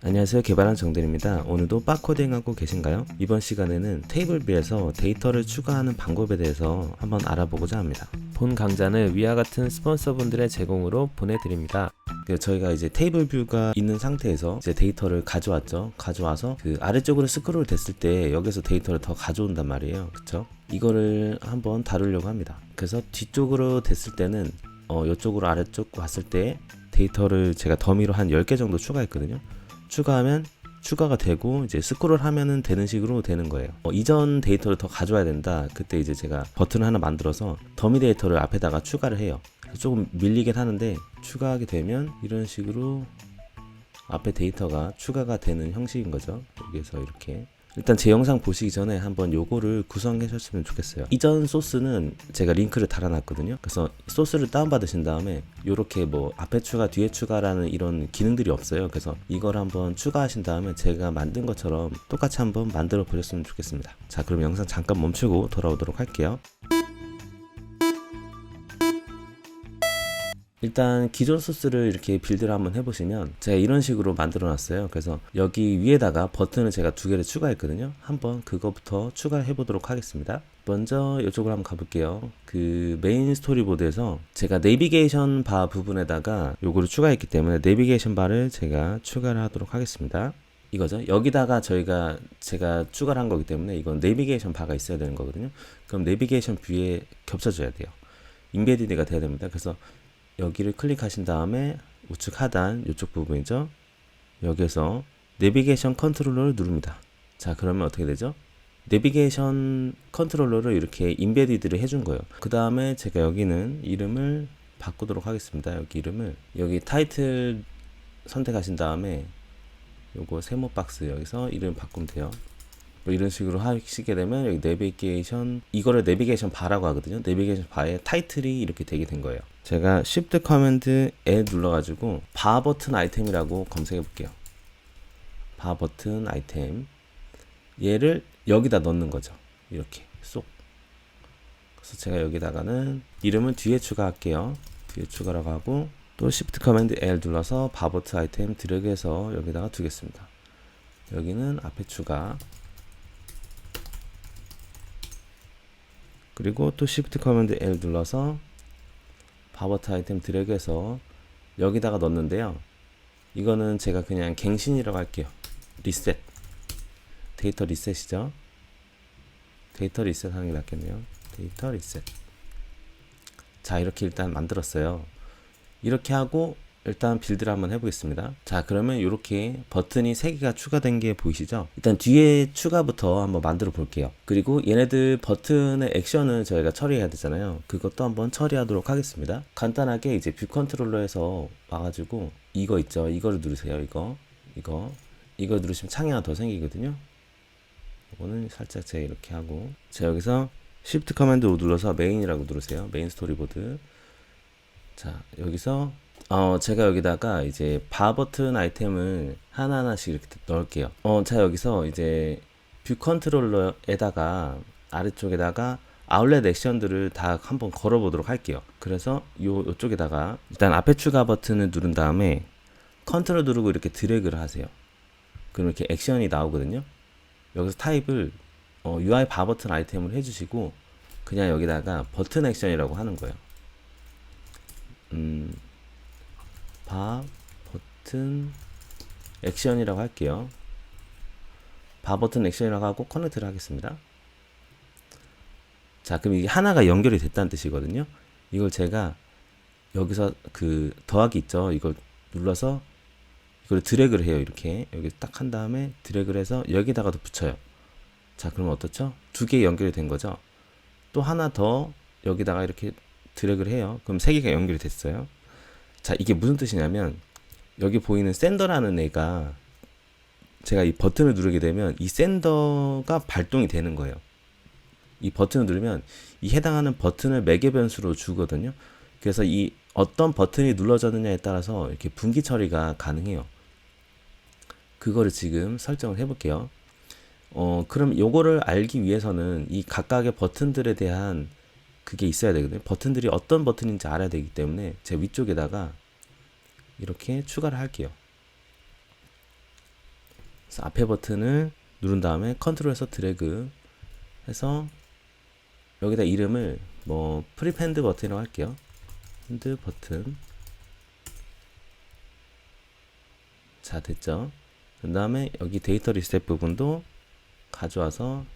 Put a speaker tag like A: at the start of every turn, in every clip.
A: 안녕하세요. 개발한 정들입니다. 오늘도 바코딩하고 계신가요? 이번 시간에는 테이블 뷰에서 데이터를 추가하는 방법에 대해서 한번 알아보고자 합니다. 본 강좌는 위와 같은 스폰서분들의 제공으로 보내드립니다. 그 저희가 이제 테이블 뷰가 있는 상태에서 이제 데이터를 가져왔죠. 가져와서 그 아래쪽으로 스크롤 됐을 때 여기서 데이터를 더 가져온단 말이에요. 그쵸? 이거를 한번 다루려고 합니다. 그래서 뒤쪽으로 됐을 때는 어 이쪽으로 아래쪽 왔을 때 데이터를 제가 더미로 한 10개 정도 추가했거든요 추가하면 추가가 되고 이제 스크롤 하면은 되는 식으로 되는 거예요. 어, 이전 데이터를 더 가져와야 된다. 그때 이제 제가 버튼을 하나 만들어서 더미 데이터를 앞에다가 추가를 해요. 조금 밀리긴 하는데 추가하게 되면 이런 식으로 앞에 데이터가 추가가 되는 형식인 거죠. 여기에서 이렇게 일단 제 영상 보시기 전에 한번 요거를 구성해 주셨으면 좋겠어요. 이전 소스는 제가 링크를 달아놨거든요. 그래서 소스를 다운받으신 다음에 요렇게 뭐 앞에 추가, 뒤에 추가라는 이런 기능들이 없어요. 그래서 이걸 한번 추가하신 다음에 제가 만든 것처럼 똑같이 한번 만들어 보셨으면 좋겠습니다. 자, 그럼 영상 잠깐 멈추고 돌아오도록 할게요. 일단 기존 소스를 이렇게 빌드를 한번 해보시면 제가 이런 식으로 만들어 놨어요 그래서 여기 위에다가 버튼을 제가 두 개를 추가했거든요 한번 그거부터 추가해 보도록 하겠습니다 먼저 이쪽으로 한번 가볼게요 그 메인 스토리보드에서 제가 내비게이션 바 부분에다가 요거를 추가했기 때문에 내비게이션 바를 제가 추가를 하도록 하겠습니다 이거죠. 여기다가 저희가 제가 추가를 한 거기 때문에 이건 내비게이션 바가 있어야 되는 거거든요. 그럼 내비게이션 뷰에 겹쳐져야 돼요. 인베디드가 돼야 됩니다. 그래서 여기를 클릭하신 다음에 우측 하단 이쪽 부분이죠. 여기에서 내비게이션 컨트롤러를 누릅니다. 자, 그러면 어떻게 되죠? 내비게이션 컨트롤러를 이렇게 인베디드를 해준 거예요. 그 다음에 제가 여기는 이름을 바꾸도록 하겠습니다. 여기 이름을 여기 타이틀 선택하신 다음에 요거 세모 박스 여기서 이름 바꾸면 돼요. 뭐 이런 식으로 하시게 되면 여기 내비게이션 이거를 내비게이션 바라고 하거든요. 내비게이션 바에 타이틀이 이렇게 되게 된 거예요. 제가 Shift 커맨드 L 눌러가지고 바 버튼 아이템이라고 검색해 볼게요. 바 버튼 아이템 얘를 여기다 넣는 거죠. 이렇게 쏙. 그래서 제가 여기다가는 이름은 뒤에 추가할게요. 뒤에 추가라고 하고 또 Shift 커맨드 L 눌러서 바 버튼 아이템 드래그해서 여기다가 두겠습니다. 여기는 앞에 추가 그리고 또 Shift 커맨드 L 눌러서 바버트 아이템 드래그해서 여기다가 넣는데요. 이거는 제가 그냥 갱신이라고 할게요. 리셋. 데이터 리셋이죠. 데이터 리셋 하는 게 낫겠네요. 데이터 리셋. 자, 이렇게 일단 만들었어요. 이렇게 하고 일단 빌드를 한번 해보겠습니다. 자, 그러면 이렇게 버튼이 3개가 추가된 게 보이시죠? 일단 뒤에 추가부터 한번 만들어 볼게요. 그리고 얘네들 버튼의 액션을 저희가 처리해야 되잖아요. 그것도 한번 처리하도록 하겠습니다. 간단하게 이제 뷰 컨트롤러에서 와가지고 이거 있죠? 이거를 누르세요. 이거, 이거, 이거 누르시면 창이 하나 더 생기거든요. 이거는 살짝 제가 이렇게 하고 자 여기서 Shift 커맨드 눌러서 메인이라고 누르세요. 메인 스토리보드. 자 여기서 어, 제가 여기다가 이제 바 버튼 아이템을 하나하나씩 이렇게 넣을게요. 어, 자, 여기서 이제 뷰 컨트롤러에다가 아래쪽에다가 아울렛 액션들을 다 한번 걸어보도록 할게요. 그래서 요, 요쪽에다가 일단 앞에 추가 버튼을 누른 다음에 컨트롤 누르고 이렇게 드래그를 하세요. 그럼 이렇게 액션이 나오거든요. 여기서 타입을 어, UI 바 버튼 아이템을 해주시고 그냥 여기다가 버튼 액션이라고 하는 거예요. 음, 바 버튼 액션이라고 할게요. 바 버튼 액션이라고 하고 커넥트를 하겠습니다. 자, 그럼 이게 하나가 연결이 됐다는 뜻이거든요. 이걸 제가 여기서 그 더하기 있죠. 이걸 눌러서 이걸 드래그를 해요. 이렇게 여기 딱 한 다음에 드래그를 해서 여기다가도 붙여요. 자, 그러면 어떻죠? 두 개 연결이 된 거죠. 또 하나 더 여기다가 이렇게 드래그를 해요. 그럼 세 개가 연결이 됐어요. 자, 이게 무슨 뜻이냐면 여기 보이는 샌더라는 애가 제가 이 버튼을 누르게 되면 이 샌더가 발동이 되는 거예요. 이 버튼을 누르면 이 해당하는 버튼을 매개 변수로 주거든요. 그래서 이 어떤 버튼이 눌러졌느냐에 따라서 이렇게 분기 처리가 가능해요. 그거를 지금 설정을 해볼게요. 어, 그럼 요거를 알기 위해서는 이 각각의 버튼들에 대한 그게 있어야 되거든요. 버튼들이 어떤 버튼인지 알아야 되기 때문에 제 위쪽에다가 이렇게 추가를 할게요. 그래서 앞에 버튼을 누른 다음에 컨트롤해서 드래그 해서 여기다 이름을 뭐 프리펜드 버튼이라고 할게요. 핸드 버튼. 자, 됐죠? 그 다음에 여기 데이터 리셋 부분도 가져와서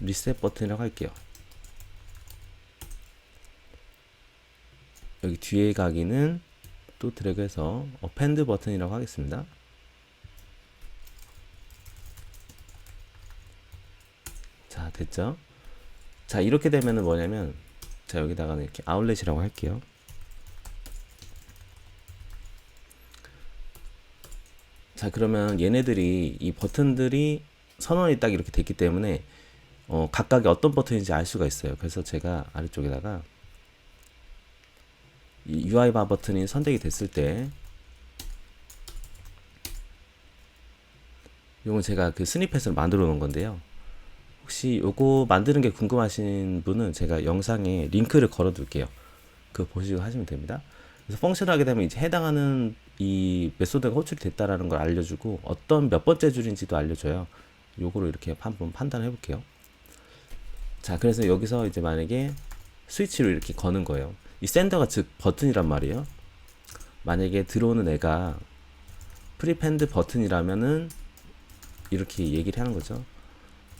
A: 리셋 버튼이라고 할게요. 여기 뒤에 가기는 또 드래그해서 어펜드 버튼이라고 하겠습니다. 자, 됐죠? 자, 이렇게 되면은 뭐냐면 자, 여기다가는 이렇게 아울렛이라고 할게요. 자, 그러면 얘네들이 이 버튼들이 선언이 딱 이렇게 됐기 때문에 어, 각각의 어떤 버튼인지 알 수가 있어요. 그래서 제가 아래쪽에다가 이 UI 바 버튼이 선택이 됐을 때 이건 제가 그 스니펫을 만들어 놓은 건데요. 혹시 요거 만드는 게 궁금하신 분은 제가 영상에 링크를 걸어 둘게요. 그거 보시고 하시면 됩니다. 그래서 펑션을 하게 되면 이제 해당하는 이 메소드가 호출이 됐다라는 걸 알려주고 어떤 몇 번째 줄인지도 알려줘요. 요거를 이렇게 한번 판단해 볼게요. 자, 그래서 여기서 이제 만약에 스위치로 이렇게 거는 거예요. 이 샌더가 즉 버튼이란 말이에요. 만약에 들어오는 애가 프리펜드 버튼이라면은 이렇게 얘기를 하는 거죠.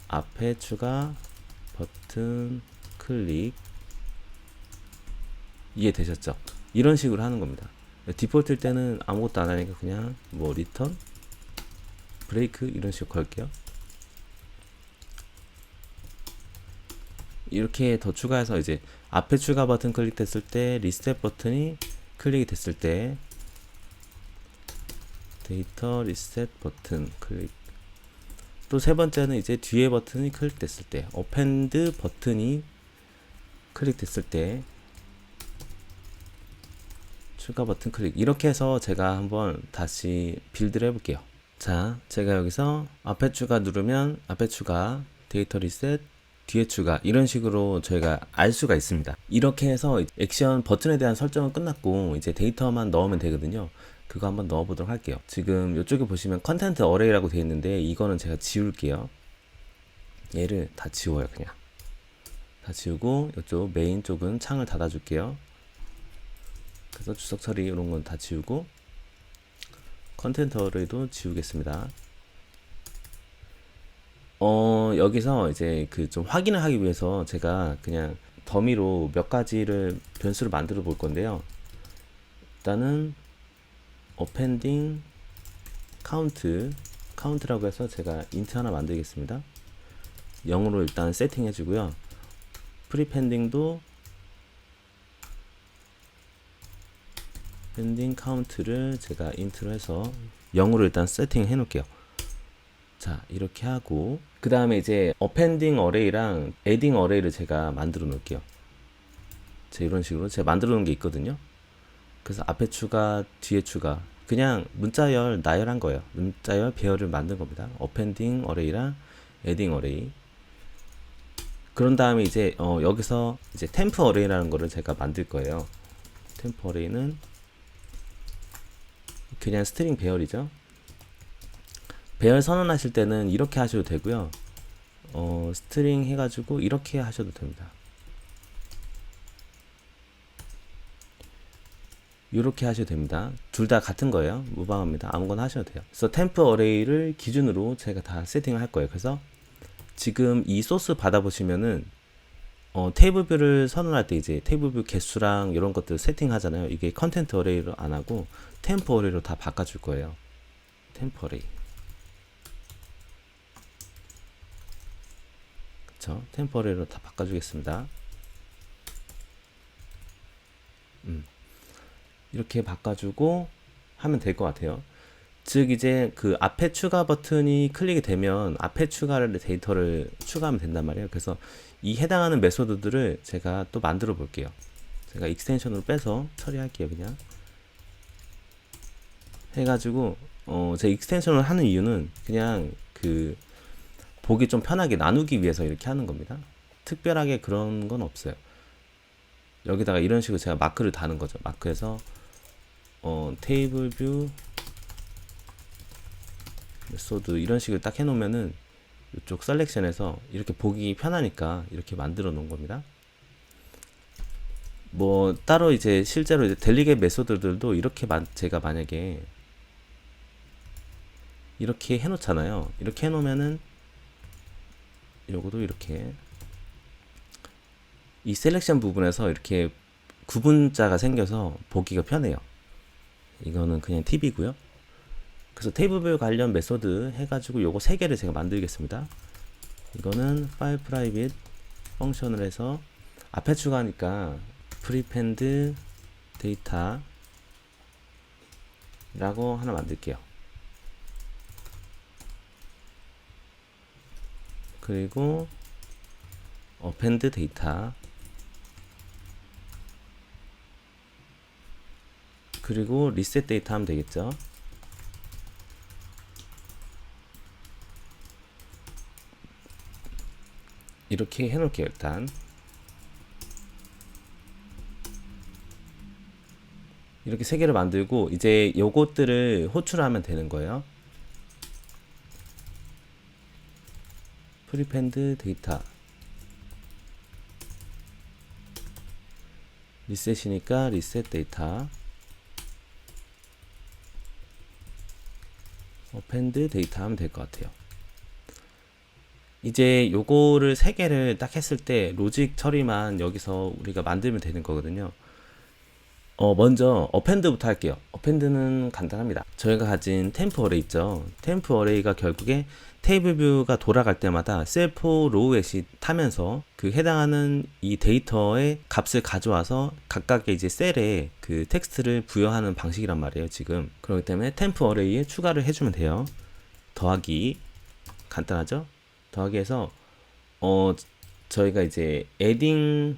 A: 앞에 추가 버튼 클릭 이해되셨죠? 이런 식으로 하는 겁니다. 디폴트일 때는 아무것도 안 하니까 그냥 뭐 리턴 브레이크 이런 식으로 걸게요. 이렇게 더 추가해서 이제 앞에 추가 버튼 클릭됐을 때 리셋 버튼이 클릭이 됐을 때 데이터 리셋 버튼 클릭. 또 세 번째는 이제 뒤에 버튼이 클릭됐을 때 어펜드 버튼이 클릭됐을 때 추가 버튼 클릭. 이렇게 해서 제가 한번 다시 빌드를 해볼게요. 자 제가 여기서 앞에 추가 누르면 앞에 추가 데이터 리셋 뒤에 추가 이런 식으로 저희가 알 수가 있습니다. 이렇게 해서 액션 버튼에 대한 설정은 끝났고 이제 데이터만 넣으면 되거든요. 그거 한번 넣어 보도록 할게요. 지금 이쪽에 보시면 컨텐트 어레이라고 되어 있는데 이거는 제가 지울게요. 얘를 다 지워요 그냥. 다 지우고 이쪽 메인 쪽은 창을 닫아 줄게요. 그래서 주석 처리 이런 건 다 지우고 컨텐트 어레이도 지우겠습니다 어, 여기서 이제 그 좀 확인을 하기 위해서 제가 그냥 더미로 몇 가지를 변수를 만들어 볼 건데요. 일단은 appending count count라고 해서 제가 int 하나 만들겠습니다. 0으로 일단 세팅해 주고요. prepending도 pending count를 제가 int로 해서 0으로 일단 세팅해 놓을게요. 자 이렇게 하고 그 다음에 이제 어펜딩 어레이랑 에딩 어레이를 제가 만들어 놓을게요. 자 이런 식으로 제가 만들어 놓은 게 있거든요. 그래서 앞에 추가 뒤에 추가. 그냥 문자열 나열한 거예요. 문자열 배열을 만든 겁니다. 어펜딩 어레이랑 에딩 어레이 그런 다음에 이제 어, 여기서 이제 템프 어레이라는 거를 제가 만들 거예요. 템프 어레이는 그냥 스트링 배열이죠 배열 선언하실 때는 이렇게 하셔도 되고요. 어, 스트링 해가지고 이렇게 하셔도 됩니다. 이렇게 하셔도 됩니다. 둘 다 같은 거예요. 무방합니다. 아무거나 하셔도 돼요. 그래서 템프 어레이를 기준으로 제가 다 세팅을 할 거예요. 그래서 지금 이 소스 받아보시면은 어, 테이블 뷰를 선언할 때 이제 테이블 뷰 개수랑 이런 것들 세팅하잖아요. 이게 컨텐트 어레이로 안 하고 템프 어레이로 다 바꿔줄 거예요. 템프 어레이. 그쵸? 템퍼레로 다 바꿔주겠습니다. 음. 이렇게 바꿔주고 하면 될 것 같아요. 즉 이제 그 앞에 추가 버튼이 클릭이 되면 앞에 추가를 데이터를 추가하면 된단 말이에요. 그래서 이 해당하는 메소드들을 제가 또 만들어 볼게요. 제가 익스텐션으로 빼서 처리할게요, 그냥. 해가지고 어, 제 익스텐션을 하는 이유는 그냥 그 보기 좀 편하게 나누기 위해서 이렇게 하는 겁니다. 특별하게 그런 건 없어요. 여기다가 이런 식으로 제가 마크를 다는 거죠. 마크에서 어, 테이블 뷰 메소드 이런 식으로 딱 해놓으면은 이쪽 셀렉션에서 이렇게 보기 편하니까 이렇게 만들어 놓은 겁니다. 뭐 따로 이제 실제로 이제 델리게이트 메소드들도 이렇게 만, 제가 만약에 이렇게 해놓잖아요. 이렇게 해놓으면은 요거도 이렇게 이 셀렉션 부분에서 이렇게 구분자가 생겨서 보기가 편해요. 이거는 그냥 팁이고요. 그래서 테이블 관련 메소드 해가지고 요거 세 개를 제가 만들겠습니다. 이거는 파일 프라이빗 펑션을 해서 앞에 추가하니까 프리펜드 데이터 라고 하나 만들게요. 그리고 어펜드 데이터. 그리고 리셋 데이터 하면 되겠죠. 이렇게 해놓을게요 일단. 이렇게 세 개를 만들고 이제 요것들을 호출하면 되는 거예요 프리펜드 데이터. 리셋이니까 리셋 데이터. 어펜드 데이터 하면 될 것 같아요. 이제 요거를 세 개를 딱 했을 때 로직 처리만 여기서 우리가 만들면 되는 거거든요. 어, 먼저 어펜드부터 할게요. 어펜드는 간단합니다. 저희가 가진 템프 어레이 있죠. 템프 어레이가 결국에 테이블 뷰가 돌아갈 때마다 셀프 로우 엣이 타면서 그 해당하는 이 데이터의 값을 가져와서 각각의 이제 셀에 그 텍스트를 부여하는 방식이란 말이에요, 지금. 그렇기 때문에 템프 어레이에 추가를 해주면 돼요. 더하기. 간단하죠? 더하기 해서 어 저희가 이제 에딩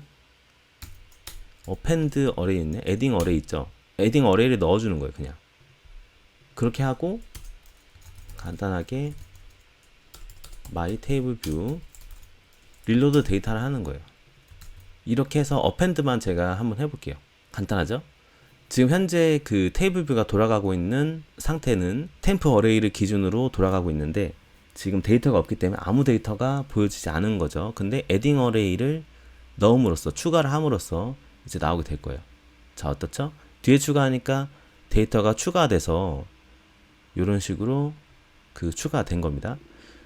A: 어펜드 어레이 있네. 에딩 어레이 있죠? 에딩 어레이를 넣어주는 거예요 그냥. 그렇게 하고 간단하게 마이 테이블 뷰 릴로드 데이터를 하는 거예요. 이렇게 해서 어펜드만 제가 한번 해볼게요. 간단하죠? 지금 현재 그 테이블 뷰가 돌아가고 있는 상태는 템프 어레이를 기준으로 돌아가고 있는데 지금 데이터가 없기 때문에 아무 데이터가 보여지지 않은 거죠. 근데 에딩 어레이를 넣음으로써 추가를 함으로써 이제 나오게 될 거예요. 자, 어떻죠? 뒤에 추가하니까 데이터가 추가돼서 이런 식으로 그 추가된 겁니다.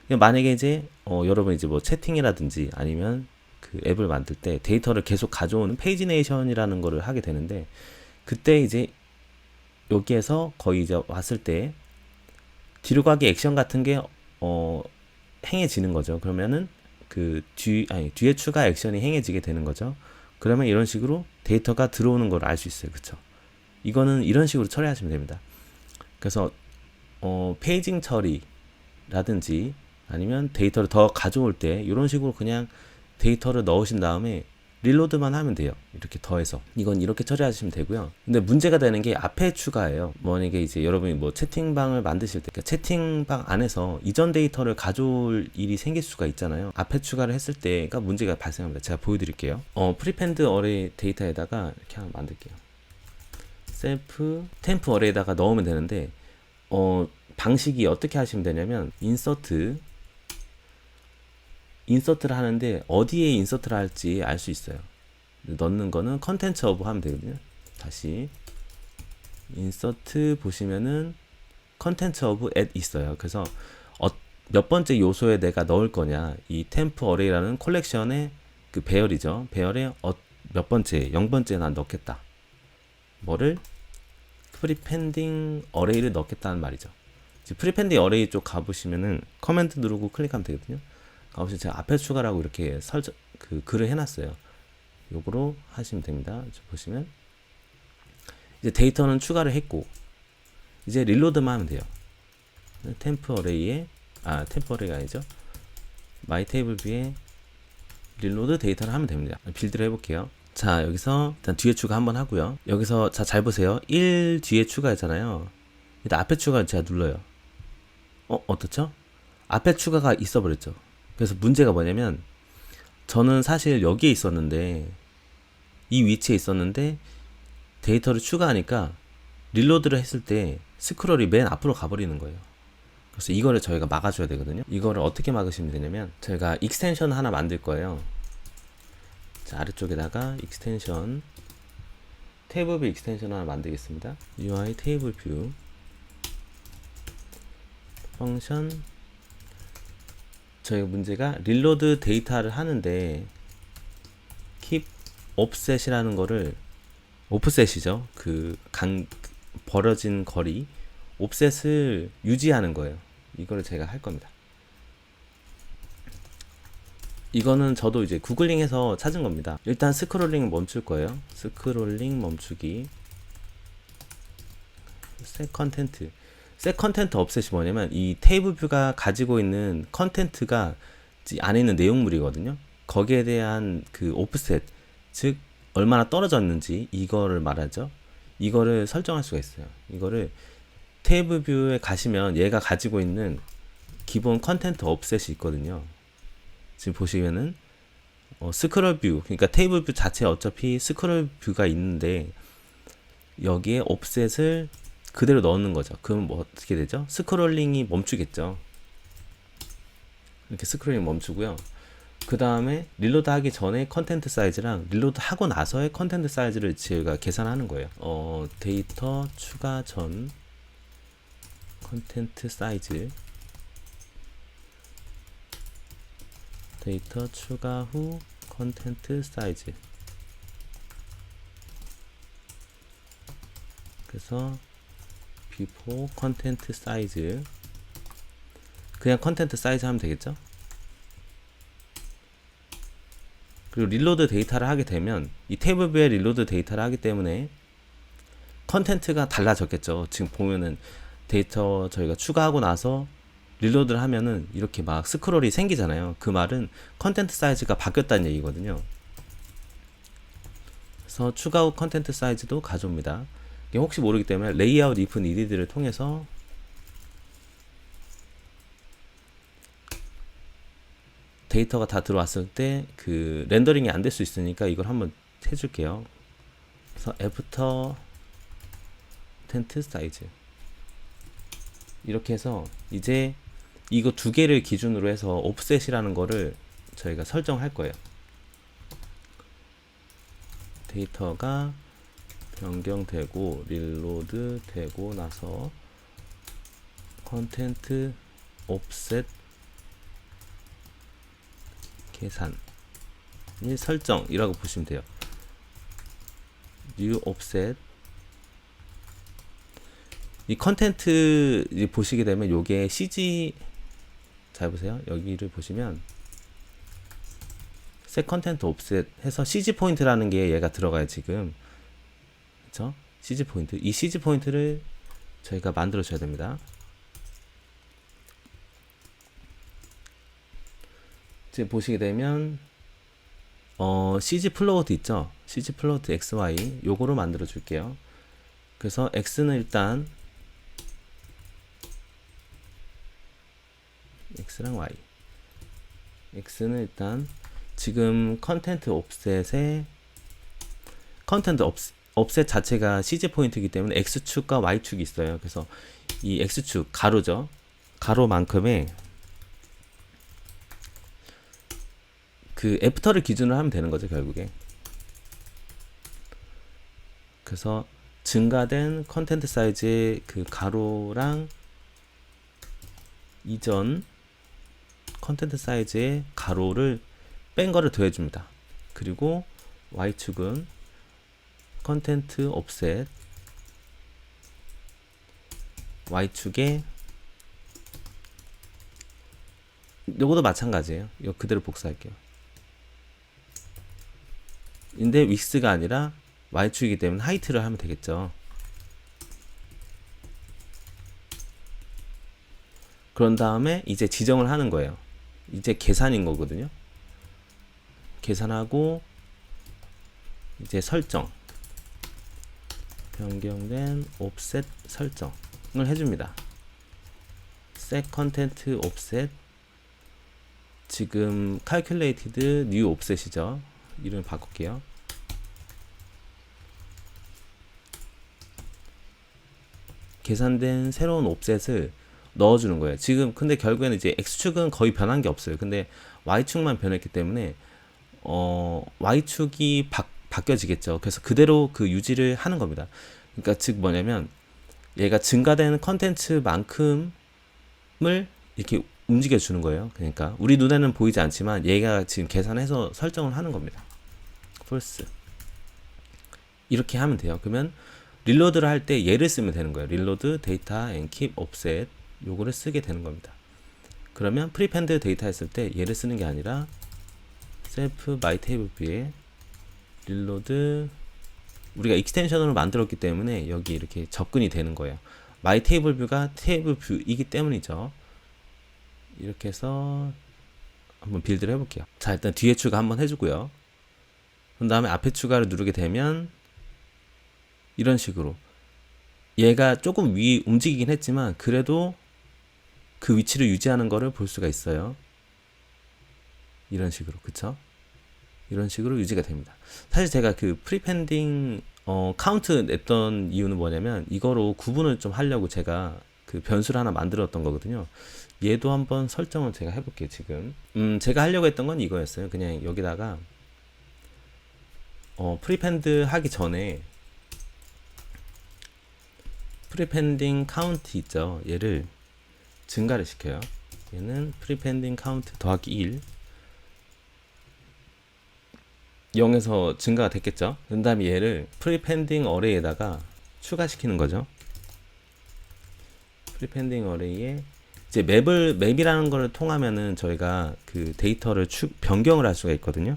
A: 만약에 이제 어, 여러분 이제 뭐 채팅이라든지 아니면 그 앱을 만들 때 데이터를 계속 가져오는 페이지네이션이라는 거를 하게 되는데 그때 이제 여기에서 거의 이제 왔을 때 뒤로 가기 액션 같은 게 어, 행해지는 거죠. 그러면은 그 뒤, 아니, 뒤에 추가 액션이 행해지게 되는 거죠. 그러면 이런 식으로 데이터가 들어오는 걸 알 수 있어요. 그쵸? 이거는 이런 식으로 처리하시면 됩니다. 그래서, 어, 페이징 처리라든지 아니면 데이터를 더 가져올 때 이런 식으로 그냥 데이터를 넣으신 다음에 릴로드만 하면 돼요. 이렇게 더해서. 이건 이렇게 처리하시면 되고요. 근데 문제가 되는 게 앞에 추가예요. 만약에 이제 여러분이 뭐 채팅방을 만드실 때, 그러니까 채팅방 안에서 이전 데이터를 가져올 일이 생길 수가 있잖아요. 앞에 추가를 했을 때가 문제가 발생합니다. 제가 보여드릴게요. 어, 프리펜드 어레이 데이터에다가 이렇게 한번 만들게요. 셀프 템프 어레이에다가 넣으면 되는데, 어, 방식이 어떻게 하시면 되냐면, 인서트 인서트를 하는데 어디에 인서트를 할지 알 수 있어요. 넣는 거는 컨텐츠 오브 하면 되거든요. 다시 인서트 보시면은 컨텐츠 오브 앳 있어요. 그래서 어, 몇 번째 요소에 내가 넣을 거냐 이 템프 어레이라는 콜렉션의 그 배열이죠. 배열에 어, 몇 번째 0번째 난 넣겠다. 뭐를 프리펜딩 어레이를 넣겠다는 말이죠. 프리펜딩 어레이 쪽 가보시면은 커맨드 누르고 클릭하면 되거든요. 아무튼 제가 앞에 추가라고 이렇게 설정 그 글을 해놨어요. 요거로 하시면 됩니다. 보시면 이제 데이터는 추가를 했고 이제 릴로드만 하면 돼요. 템프 어레이에 아 템프 어레이가 아니죠. 마이 테이블 뷰에 릴로드 데이터를 하면 됩니다. 빌드를 해볼게요. 자 여기서 일단 뒤에 추가 한번 하고요. 여기서 자 잘 보세요. 1 뒤에 추가했잖아요. 일단 앞에 추가 제가 눌러요. 어 어떻죠? 앞에 추가가 있어 버렸죠. 그래서 문제가 뭐냐면 저는 사실 여기에 있었는데 이 위치에 있었는데 데이터를 추가하니까 릴로드를 했을 때 스크롤이 맨 앞으로 가버리는 거예요. 그래서 이거를 저희가 막아줘야 되거든요. 이거를 어떻게 막으시면 되냐면 저희가 익스텐션 하나 만들 거예요. 자, 아래쪽에다가 익스텐션 테이블 뷰 익스텐션 하나 만들겠습니다. UI 테이블 뷰 펑션 저희 문제가 릴로드 데이터를 하는데 keep offset이라는 거를 오프셋이죠. 그강 벌어진 거리 옵셋을 유지하는 거예요. 이거를 제가 할 겁니다. 이거는 저도 이제 구글링해서 찾은 겁니다. 일단 스크롤링 멈출 거예요. 스크롤링 멈추기. 셋 컨텐트. 셋 컨텐트 업셋이 뭐냐면 이 테이블 뷰가 가지고 있는 컨텐트가 이 안에 있는 내용물이거든요. 거기에 대한 그 오프셋, 즉 얼마나 떨어졌는지 이거를 말하죠. 이거를 설정할 수가 있어요. 이거를 테이블 뷰에 가시면 얘가 가지고 있는 기본 컨텐트 업셋이 있거든요. 지금 보시면은 어, 스크롤 뷰, 그러니까 테이블 뷰 자체 어차피 스크롤 뷰가 있는데 여기에 옵셋을 그대로 넣는 거죠. 그럼 뭐 어떻게 되죠? 스크롤링이 멈추겠죠. 이렇게 스크롤링 멈추고요. 그 다음에 릴로드 하기 전에 컨텐트 사이즈랑 릴로드 하고 나서의 컨텐트 사이즈를 저희가 계산하는 거예요. 어, 데이터 추가 전 컨텐트 사이즈 데이터 추가 후 컨텐트 사이즈 그래서 before 컨텐트 사이즈 그냥 컨텐트 사이즈 하면 되겠죠? 그리고 릴로드 데이터를 하게 되면 이 뷰에 릴로드 데이터를 하기 때문에 컨텐트가 달라졌겠죠. 지금 보면은 데이터 저희가 추가하고 나서 릴로드를 하면은 이렇게 막 스크롤이 생기잖아요. 그 말은 컨텐트 사이즈가 바뀌었다는 얘기거든요. 그래서 추가 후 컨텐트 사이즈도 가져옵니다. 혹시 모르기 때문에 레이아웃 if needed를 통해서 데이터가 다 들어왔을 때 그 렌더링이 안 될 수 있으니까 이걸 한번 해줄게요. 그래서 애프터 텐트 사이즈 이렇게 해서 이제 이거 두 개를 기준으로 해서 옵셋이라는 거를 저희가 설정할 거예요. 데이터가 변경되고 릴로드 되고 나서 컨텐트 옵셋 계산 이 설정이라고 보시면 돼요. new offset 이 컨텐트 보시게 되면 요게 CG 잘 보세요. 여기를 보시면 set 컨텐트 옵셋 해서 CG 포인트라는 게 얘가 들어가요, 지금. 그쵸? CG 포인트. 이 CG 포인트를 저희가 만들어 줘야 됩니다. 지금 보시게 되면 어, CG 플로트 있죠? CG 플로트 XY 요거로 만들어 줄게요. 그래서 X는 일단 X랑 Y X는 일단 지금 컨텐트 옵셋에 컨텐트 옵셋 자체가 CG 포인트이기 때문에 X축과 Y축이 있어요. 그래서 이 X축 가로죠. 가로만큼의 그 애프터를 기준으로 하면 되는 거죠, 결국에. 그래서 증가된 컨텐트 사이즈의 그 가로랑 이전 컨텐트 사이즈의 가로를 뺀 거를 더해줍니다. 그리고 Y축은 컨텐트 옵셋 Y축에 요거도 마찬가지예요. 이거 그대로 복사할게요. 근데 윅스가 아니라 Y축이기 때문에 하이트를 하면 되겠죠. 그런 다음에 이제 지정을 하는 거예요. 이제 계산인 거거든요. 계산하고 이제 설정 변경된 옵셋 설정을 해줍니다. set content offset 지금 calculated new offset이죠. 이름 바꿀게요. 계산된 새로운 옵셋을 넣어주는 거예요. 지금 근데 결국에는 이제 x축은 거의 변한 게 없어요. 근데 y축만 변했기 때문에 어 y축이 바, 바뀌어지겠죠. 그래서 그대로 그 유지를 하는 겁니다. 그러니까 즉 뭐냐면 얘가 증가되는 컨텐츠만큼을 이렇게 움직여 주는 거예요. 그러니까 우리 눈에는 보이지 않지만 얘가 지금 계산해서 설정을 하는 겁니다. false 이렇게 하면 돼요. 그러면 릴로드를 할 때 얘를 쓰면 되는 거예요. 릴로드 데이터 and keep offset 요거를 쓰게 되는 겁니다. 그러면 프리펜드 데이터 했을 때 얘를 쓰는 게 아니라 self my table view에 릴로드 우리가 익스텐션으로 만들었기 때문에 여기 이렇게 접근이 되는 거예요. my table view가 테이블 뷰이기 때문이죠. 이렇게 해서 한번 빌드를 해볼게요. 자 일단 뒤에 추가 한번 해주고요. 그 다음에 앞에 추가를 누르게 되면 이런 식으로 얘가 조금 위 움직이긴 했지만 그래도 그 위치를 유지하는 거를 볼 수가 있어요. 이런 식으로 그쵸? 이런 식으로 유지가 됩니다. 사실 제가 그 프리펜딩 어, 카운트 냈던 이유는 뭐냐면 이거로 구분을 좀 하려고 제가 그 변수를 하나 만들었던 거거든요. 얘도 한번 설정을 제가 해볼게요 지금. 음 제가 하려고 했던 건 이거였어요. 그냥 여기다가 어, 프리펜드 하기 전에 프리펜딩 카운트 있죠. 얘를 증가를 시켜요. 얘는 프리펜딩 카운트 더하기 1 0에서 증가가 됐겠죠. 그 다음에 얘를 프리펜딩 어레이에다가 추가시키는 거죠. 프리펜딩 어레이에 이제 맵을 맵이라는 거를 통하면은 저희가 그 데이터를 추, 변경을 할 수가 있거든요.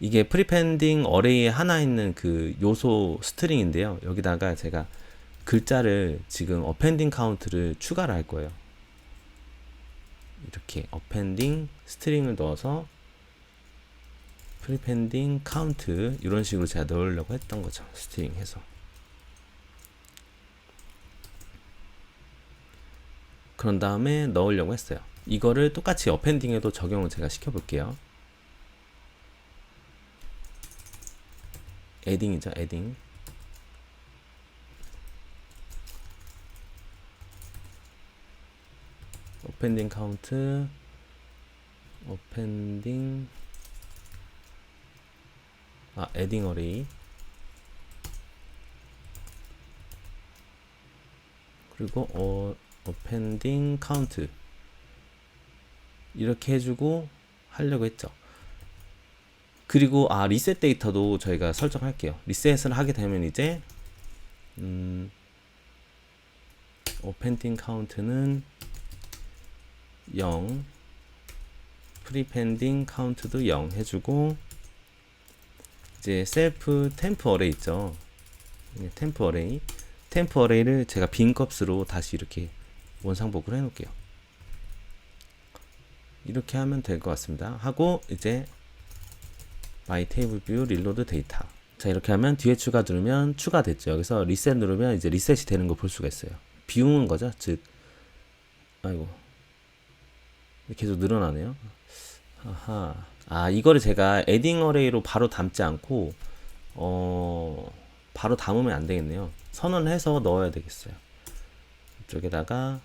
A: 이게 프리펜딩 어레이에 하나 있는 그 요소 스트링인데요. 여기다가 제가 글자를 지금 어펜딩 카운트를 추가를 할 거예요. 이렇게 어펜딩 스트링을 넣어서 프리펜딩 카운트 이런 식으로 제가 넣으려고 했던 거죠. 스트링 해서. 그런 다음에 넣으려고 했어요. 이거를 똑같이 어펜딩에도 적용을 제가 시켜볼게요. 에딩이죠, 에딩. 어펜딩 카운트, 어펜딩, 아, 에딩 어레이. 그리고 어, 어펜딩 카운트. 이렇게 해주고 하려고 했죠. 그리고 아 리셋 데이터도 저희가 설정할게요. 리셋을 하게 되면 이제 음, 오펜딩 카운트는 0 프리펜딩 카운트도 0 해주고 이제 셀프 템프 어레이 있죠. 템프 어레이 템프 어레이를 제가 빈 값으로 다시 이렇게 원상복구를 해놓을게요. 이렇게 하면 될 것 같습니다. 하고 이제 my table view reload 데이터. 자 이렇게 하면 뒤에 추가 누르면 추가됐죠. 여기서 리셋 누르면 이제 리셋이 되는 거 볼 수가 있어요. 비우는 거죠. 즉 아이고 계속 늘어나네요. 아하. 아 이거를 제가 에딩 어레이로 바로 담지 않고 어 바로 담으면 안 되겠네요. 선언 해서 넣어야 되겠어요. 이쪽에다가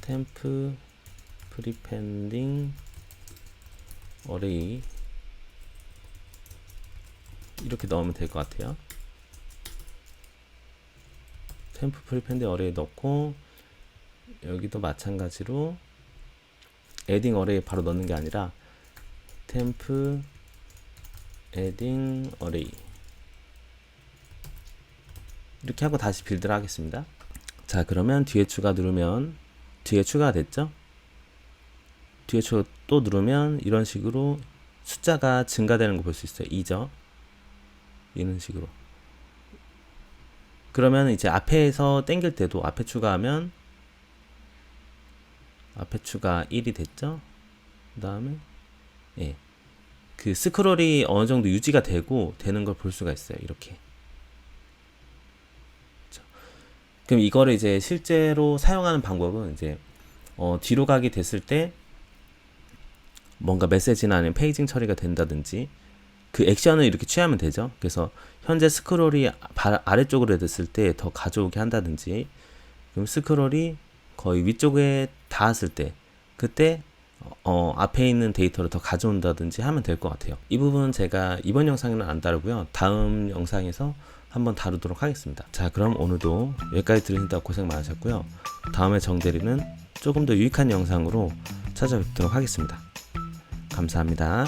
A: 템프 프리펜딩 어레이 이렇게 넣으면 될 것 같아요. 템프 프리펜드 어레이 넣고 여기도 마찬가지로 에딩 어레이 바로 넣는 게 아니라 템프 에딩 어레이 이렇게 하고 다시 빌드를 하겠습니다. 자 그러면 뒤에 추가 누르면 뒤에 추가가 됐죠? 뒤에 추가 또 누르면 이런 식으로 숫자가 증가되는 거 볼 수 있어요. 2죠. 이런 식으로. 그러면 이제 앞에서 땡길 때도 앞에 추가하면 앞에 추가 1이 됐죠? 그 다음에 예. 그 스크롤이 어느 정도 유지가 되고 되는 걸 볼 수가 있어요. 이렇게. 그렇죠. 그럼 이거를 이제 실제로 사용하는 방법은 이제 어, 뒤로 가게 됐을 때 뭔가 메시지나 아니면 페이징 처리가 된다든지 그 액션을 이렇게 취하면 되죠. 그래서 현재 스크롤이 바- 아래쪽으로 됐을 때 더 가져오게 한다든지 그럼 스크롤이 거의 위쪽에 닿았을 때 그때 어, 앞에 있는 데이터를 더 가져온다든지 하면 될 것 같아요. 이 부분은 제가 이번 영상에는 안 다루고요. 다음 영상에서 한번 다루도록 하겠습니다. 자, 그럼 오늘도 여기까지 들으신다고 고생 많으셨고요. 다음에 정대리는 조금 더 유익한 영상으로 찾아뵙도록 하겠습니다. 감사합니다.